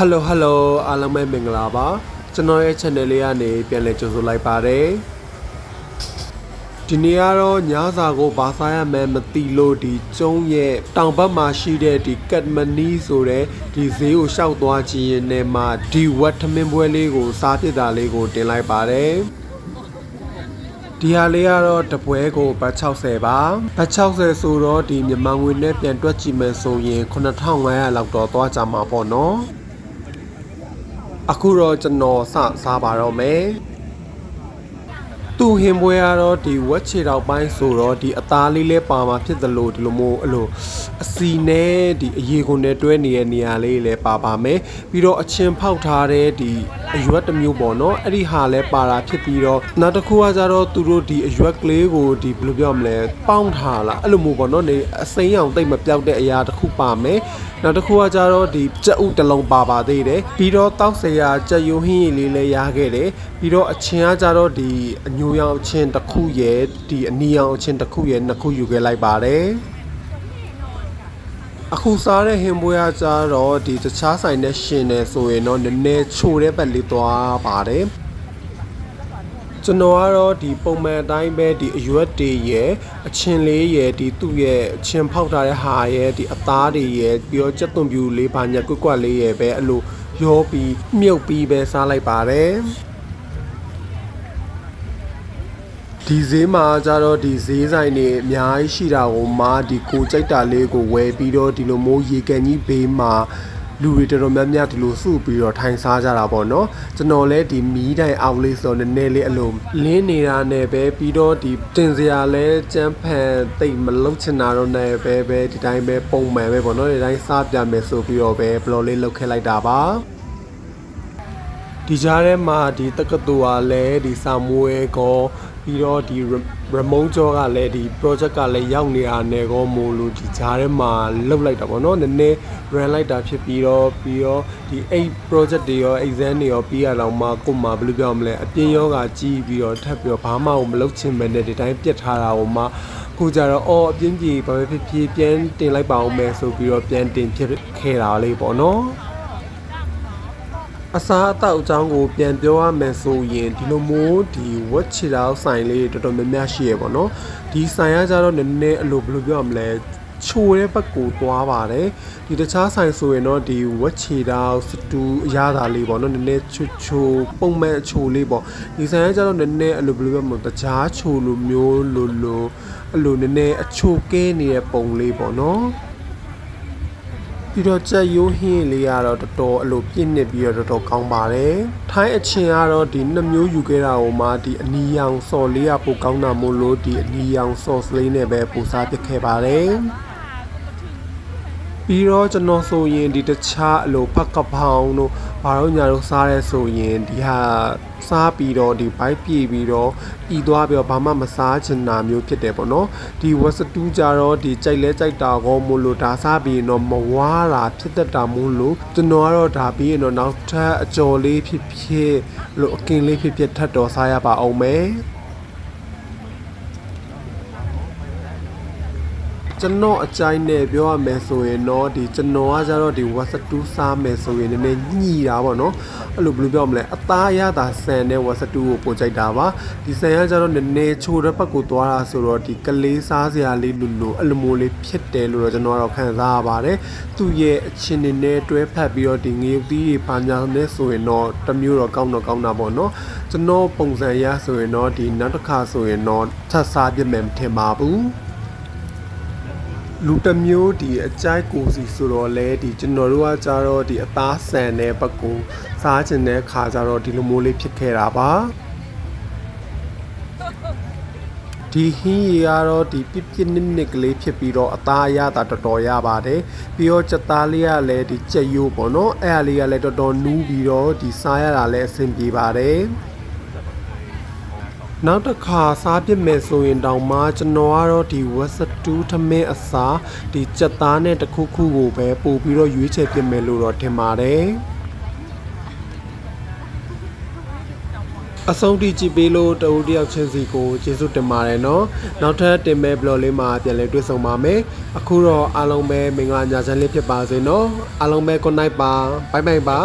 ဟယ်လိုဟယ်လိုအားလုံးပဲမင်္ဂလာပါကျွန်တော်ရဲ့ channel လေးကနေပြန်လည်ကြိုဆိုလိုက်ပါတယ်ဒီနေ့ကတော့ညစာကိုဘာစားရမှန်းမသိလို့ဒီကျုံးရဲ့တောင်ဘက်မှာရှိတဲ့ဒီကတ်မနီဆိုတဲ့ဒီဈေးကိုရှောက်သွားခြင်းရဲ့နဲ့မှာဒီဝက်ထမင်းပွဲလေးကိုစားဖြစ်တာလေးကိုတင်လိုက်ပါတယ်ဒီဟာလေးကတော့တပွဲကိုဘတ်60ပါဘတ်60ဆိုတော့ဒီမြန်မာငွေနဲ့ပြန်တွက်ကြည့်မယ်ဆိုရင်9500လောက်တော့သွားကြမှာပေါ့နော် အခုတော့ကျွန်တော်စစားပါတော့မယ်သူဟင်ပွဲကတော့ဒီဝက်ချေတောက်ပိုင်းဆိုတော့ဒီအသားလေးလဲပါမှာဖြစ်သလိုဒီလိုမျိုးအဲ့လိုအစီနဲ့ဒီအရေကုန်နဲ့တွဲနေတဲ့နေရာလေးလည်းပါပါမယ်ပြီးတော့အချင်းဖောက်ထားတဲ့ဒီအရွက်တစ်မျိုးပေါ့နော်အဲ့ဒီဟာလဲပါတာဖြစ်ပြီးတော့နောက်တစ်ခုကကြတော့သူတို့ဒီအရွက်ကလေးကိုဒီဘယ်လိုပြောမလဲပေါင်းထားလားအဲ့လိုမျိုးပေါ့နော်နေအစိမ်းအောင်တိတ်မပြောက်တဲ့အရာတစ်ခုပါမယ်နောက်တစ်ခုကကြတော့ဒီကြက်ဥတစ်လုံးပါပါသေးတယ်ပြီးတော့တောက်စရာကြက်ရိုးဟင်းရည်လေးလည်းရခဲ့တယ်ပြီးတော့အချင်းကကြတော့ဒီအညိုရောင်အချင်းတစ်ခုရယ်ဒီအနီရောင်အချင်းတစ်ခုရယ်နှစ်ခုယူခဲ့လိုက်ပါတယ် အခုစားတဲ့ဟင်ပွဲကကြတော့ဒီတခြားဆိုင်နဲ့ရှင်နေဆိုရင်တော့နည်းနည်းချိုတဲ့ဘက်လေးသွားပါတယ်ကျွန်တော်ကတော့ဒီပုံမှန်အတိုင်းပဲဒီအရွက်တွေရယ်အချင်းလေးရယ်ဒီသူ့ရဲ့အချင်းဖောက်ထားတဲ့ဟာရယ်ဒီအသားတွေရယ်ပြီးတော့ကြက်သွန်ပြူလေးပါညာကွက်ကွက်လေးရယ်ပဲအဲ့လိုရောပြီးမြုပ်ပြီးပဲစားလိုက်ပါတယ် ဒီဈေးမှာကြတော့ဒီဈေးဆိုင်တွေအများကြီးရှိတာကိုမှဒီကိုကြိုက်တာလေးကိုဝယ်ပြီးတော့ဒီလိုမျိုးရေကန်ကြီးဘေးမှာလူတွေတော်တော်များများဒီလိုစုပြီးတော့ထိုင်စားကြတာပေါ့နော်ကျွန်တော်လည်းဒီမီးတိုင်အောက်လေးဆိုတော့နည်းနည်းလေးအလိုလင်းနေတာနဲ့ပဲပြီးတော့ဒီတင်စရာလဲကြမ်းဖန်တိတ်မလုတ်ချင်တာတော့နဲ့ပဲပဲဒီတိုင်းပဲပုံမှန်ပဲပေါ့နော်ဒီတိုင်းစားပြမယ်ဆိုပြီးတော့ပဲဘလော်လေးလုတ်ခဲ့လိုက်တာပါဒီကြားထဲမှာဒီတက္ကသိုလ်ကလည်းဒီစာမွေးကော ပြီးတော့ဒီရမုံကျော်ကလည်းဒီ project ကလည်းရောက်နေတာနဲ့ကောမို့လို့ဒီကြားထဲမှာလှုပ်လိုက်တာပေါ့နော်နည်းနည်း run လိုက်တာဖြစ်ပြီးတော့ပြီးတော့ဒီ8 project တွေရော exam တွေရောပြီးရတော့မှကို့မှာဘယ်လိုပြောမလဲအပြင်းယောဂကြီးပြီးတော့ထပ်ပြီးတော့ဘာမှမလုပ်ချင်မဲ့နဲ့ဒီတိုင်းပြတ်ထားတာဟိုမှာကိုကြတော့အော်အပြင်းပြေဘာပဲဖြစ်ဖြစ်ပြန်တင်လိုက်ပါအောင်မယ်ဆိုပြီးတော့ပြန်တင်ဖြစ်ခဲ့တာလေးပေါ့နော် အစားအသောက်အကြောင်းကိုပြန်ပြောရမယ်ဆိုရင်ဒီလိုမျိုးဒီဝက်ချီတောက်ဆိုင်လေးတော်တော်များများရှိရပေါ့နော်ဒီဆိုင်ကကြတော့နည်းနည်းအလိုဘယ်လိုပြောရမလဲချိုတဲ့ဘက်ကိုသွားပါတယ်ဒီတခြားဆိုင်ဆိုရင်တော့ဒီဝက်ချီတောက်စတူအရသာလေးပေါ့နော်နည်းနည်းချိုချိုပုံမှန်အချိုလေးပေါ့ဒီဆိုင်ကကြတော့နည်းနည်းအလိုဘယ်လိုပြောမလဲတခြားချိုလိုမျိုးလိုလိုအလိုနည်းနည်းအချိုကဲနေတဲ့ပုံလေးပေါ့နော် ပြီးတော့ကြက်ရိုးဟင်းလေးကတော့တော်တော်အလိုပြည့်နစ်ပြီးတော့တော်တော်ကောင်းပါတယ်။ထိုင်းအချင်းကတော့ဒီနှစ်မျိုးယူခဲ့တာဟိုမှာဒီအနီရောင်စော်လေးကပိုကောင်းတာမို့လို့ဒီအနီရောင်စော်စလေးနဲ့ပဲပိုစားပစ်ခဲ့ပါတယ်။ ပြီးတော့ကျွန်တော်ဆိုရင်ဒီတခြားအလိုဖက်ကဖောင်းတို့ဘာလို့ညာတို့စားရဲဆိုရင်ဒီဟာစားပြီးတော့ဒီဘိုက်ပြေးပြီးတော့ဤသွားပြီးတော့ဘာမှမစားချင်တာမျိုးဖြစ်တယ်ပေါ့နော်ဒီဝက်စတူးကြတော့ဒီကြိုက်လဲကြိုက်တာကောမို့လို့ဒါစားပြီးရင်တော့မဝါတာဖြစ်တတ်တာမို့လို့ကျွန်တော်ကတော့ဒါပြီးရင်တော့နောက်ထပ်အကျော်လေးဖြစ်ဖြစ်လို့အကင်လေးဖြစ်ဖြစ်ထပ်တော်စားရပါအောင်မယ် ကျွန်တော်အကြိုက်နဲ့ပြောရမယ်ဆိုရင်တော့ဒီကျွန်တော်ကကြတော့ဒီဝက်စတူးစားမယ်ဆိုရင်နည်းနည်းညှိတာပေါ့နော်အဲ့လိုဘယ်လိုပြောမလဲအသားရတာဆန်တဲ့ဝက်စတူးကိုပို့ကြိုက်တာပါဒီဆန်ကကြတော့နည်းနည်းချိုတဲ့ဘက်ကိုသွားတာဆိုတော့ဒီကလေးစားစရာလေးလူလူအဲ့လိုမျိုးလေးဖြစ်တယ်လို့တော့ကျွန်တော်ကတော့ခံစားရပါတယ်သူ့ရဲ့အချင်းနေနဲ့တွဲဖက်ပြီးတော့ဒီငရုတ်သီးတွေပါညာနဲ့ဆိုရင်တော့တစ်မျိုးတော့ကောင်းတော့ကောင်းတာပေါ့နော်ကျွန်တော်ပုံစံရဆိုရင်တော့ဒီနောက်တစ်ခါဆိုရင်တော့ထပ်စားပြမယ်မထင်ပါဘူး လူတစ်မျိုးဒီအကြိုက်ကိုစီဆိုတော့လဲဒီကျွန်တော်တို့ကကြတော့ဒီအသားဆန်တဲ့ဘက်ကိုစားခြင်းတဲ့ခါကြတော့ဒီလိုမျိုးလေးဖြစ်ခဲ့တာပါဒီဟင်းရီကတော့ဒီပြစ်ပြစ်နစ်နစ်ကလေးဖြစ်ပြီးတော့အသားအရသာတော်တော်ရပါတယ်ပြီးတော့ချက်သားလေးကလည်းဒီကြက်ရိုးပေါ့နော်အဲ့အလေးကလည်းတော်တော်နူးပြီးတော့ဒီစားရတာလည်းအဆင်ပြေပါတယ် နောက်တစ်ခါစားပြစ်မယ်ဆိုရင်တောင်မှကျွန်တော်ကတော့ဒီဝက်စတူးထမင်းအစားဒီကြက်သားနဲ့တစ်ခုခုကိုပဲပို့ပြီးတော့ရွေးချယ်ပြစ်မယ်လို့တော့ထင်ပါတယ်အဆုံးထိကြည့်ပေးလို့တဦးတယောက်ချင်းစီကိုကျေးဇူးတင်ပါတယ်နော်နောက်ထပ်တင်မဲ့ဘလော့လေးမှာပြန်လည်တွေ့ဆုံပါမယ်အခုတော့အားလုံးပဲမင်္ဂလာညချမ်းလေးဖြစ်ပါစေနော်အားလုံးပဲ good night ပါဘိုင်ဘိုင်ပါ